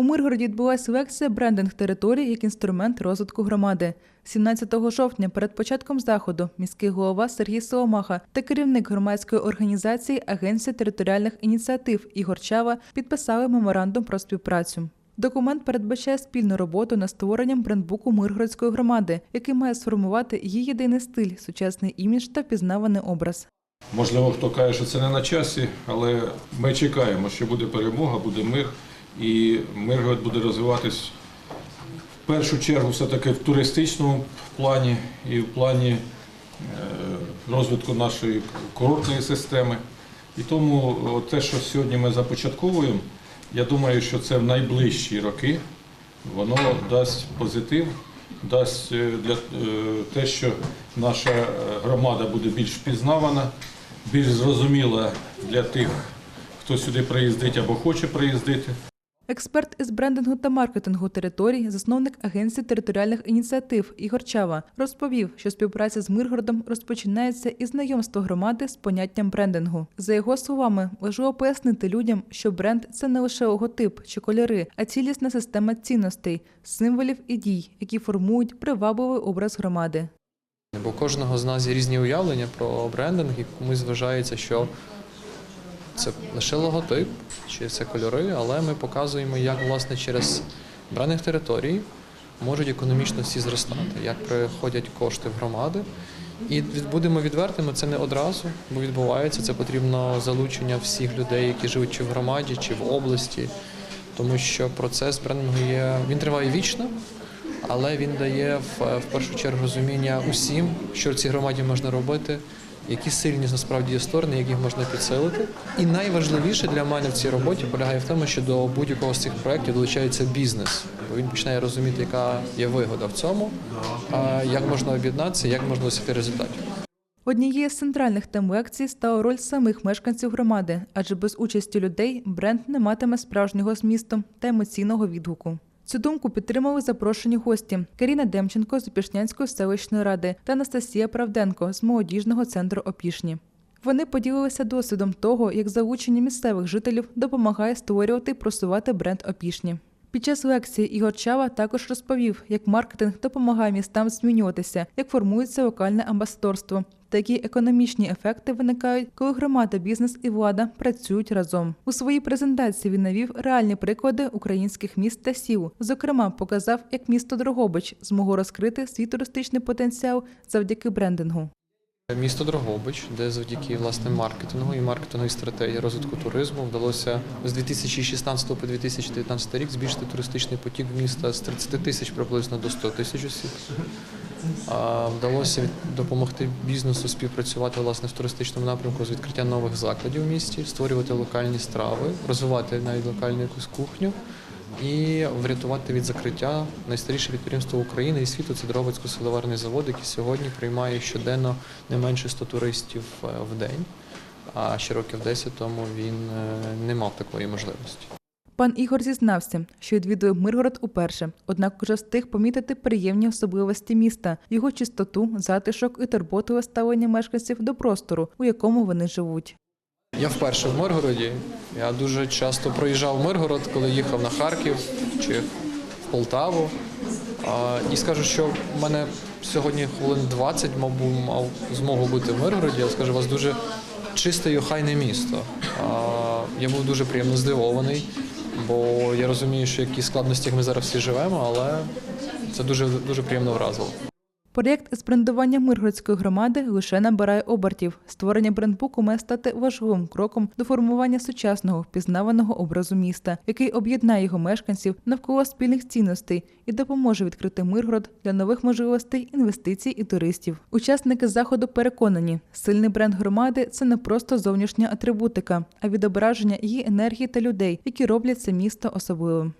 У Миргороді відбулася лекція брендинг території як інструмент розвитку громади. 17 жовтня перед початком заходу міський голова Сергій Соломаха та керівник громадської організації Агенція територіальних ініціатив Ігор Чава підписали меморандум про співпрацю. Документ передбачає спільну роботу над створенням брендбуку Миргородської громади, який має сформувати її єдиний стиль, сучасний імідж та впізнаваний образ. Можливо, хто каже, що це не на часі, але ми чекаємо, що буде перемога, буде мир, і Миргород буде розвиватись в першу чергу все-таки в туристичному плані і в плані е, розвитку нашої курортної системи. І тому те, що сьогодні ми започатковуємо, я думаю, що це в найближчі роки воно дасть позитив, дасть е, для е, те, що наша е, громада буде більш впізнавана, більш зрозуміла для тих, хто сюди приїздить або хоче приїздити. Експерт із брендингу та маркетингу територій, засновник агенції територіальних ініціатив Ігор Чава, розповів, що співпраця з Миргородом розпочинається із знайомства громади з поняттям брендингу. За його словами, важливо пояснити людям, що бренд це не лише логотип чи кольори, а цілісна система цінностей, символів і дій, які формують привабливий образ громади. Бо кожного з нас є різні уявлення про брендинг, і комусь вважається, що це лише логотип чи це кольори, але ми показуємо, як власне через брендинг території можуть економічно всі зростати, як приходять кошти в громади. І будемо відвертими, це не одразу, бо відбувається. Це потрібно залучення всіх людей, які живуть чи в громаді, чи в області, тому що процес брендингу є він триває вічно, але він дає в, в першу чергу розуміння усім, що в цій громаді можна робити, які сильні насправді є сторони, як їх можна підсилити. І найважливіше для мене в цій роботі полягає в тому, що до будь-якого з цих проєктів долучається бізнес, бо він починає розуміти, яка є вигода в цьому, як можна об'єднатися, як можна досягти результатів. Однією з центральних тем лекції стала роль самих мешканців громади, адже без участі людей бренд не матиме справжнього змісту та емоційного відгуку. Цю думку підтримали запрошені гості Каріна Демченко з Опішнянської селищної ради та Анастасія Правденко з молодіжного центру Опішні. Вони поділилися досвідом того, як залучення місцевих жителів допомагає створювати і просувати бренд Опішні. Під час лекції Ігор Чава також розповів, як маркетинг допомагає містам змінюватися, як формується локальне амбасадорство, та які економічні ефекти виникають, коли громада, бізнес і влада працюють разом. У своїй презентації він навів реальні приклади українських міст та сіл. Зокрема, показав, як місто Дрогобич змогло розкрити свій туристичний потенціал завдяки брендингу. Місто Дрогобич, де завдяки власне маркетингу і маркетинговій стратегії розвитку туризму вдалося з 2016 по 2019 рік збільшити туристичний потік міста з 30 тисяч приблизно до 100 тисяч осіб. Вдалося допомогти бізнесу співпрацювати власне в туристичному напрямку з відкриття нових закладів в місті, створювати локальні страви, розвивати навіть локальну якусь кухню і врятувати від закриття найстаріше підприємство України і світу це Дробицько-соловарний завод, який сьогодні приймає щоденно не менше 100 туристів е, в день. А ще років 10 тому він е, не мав такої можливості. Пан Ігор зізнався, що відвідує Миргород уперше, однак уже встиг помітити приємні особливості міста, його чистоту, затишок і турботливе ставлення мешканців до простору, у якому вони живуть. Я вперше в Миргороді. Я дуже часто проїжджав Миргород, коли їхав на Харків чи в Полтаву. І скажу, що в мене сьогодні хвилин 20, мабуть, мав змогу бути в Миргороді. Я скажу, у вас дуже чисте і охайне місто. Я був дуже приємно здивований, бо я розумію, що які складності ми зараз всі живемо, але це дуже дуже приємно вразило. Проєкт із брендування Миргородської громади лише набирає обертів. Створення брендбуку має стати важливим кроком до формування сучасного впізнаваного образу міста, який об'єднає його мешканців навколо спільних цінностей і допоможе відкрити Миргород для нових можливостей інвестицій і туристів. Учасники заходу переконані, сильний бренд громади це не просто зовнішня атрибутика, а відображення її енергії та людей, які роблять це місто особливим.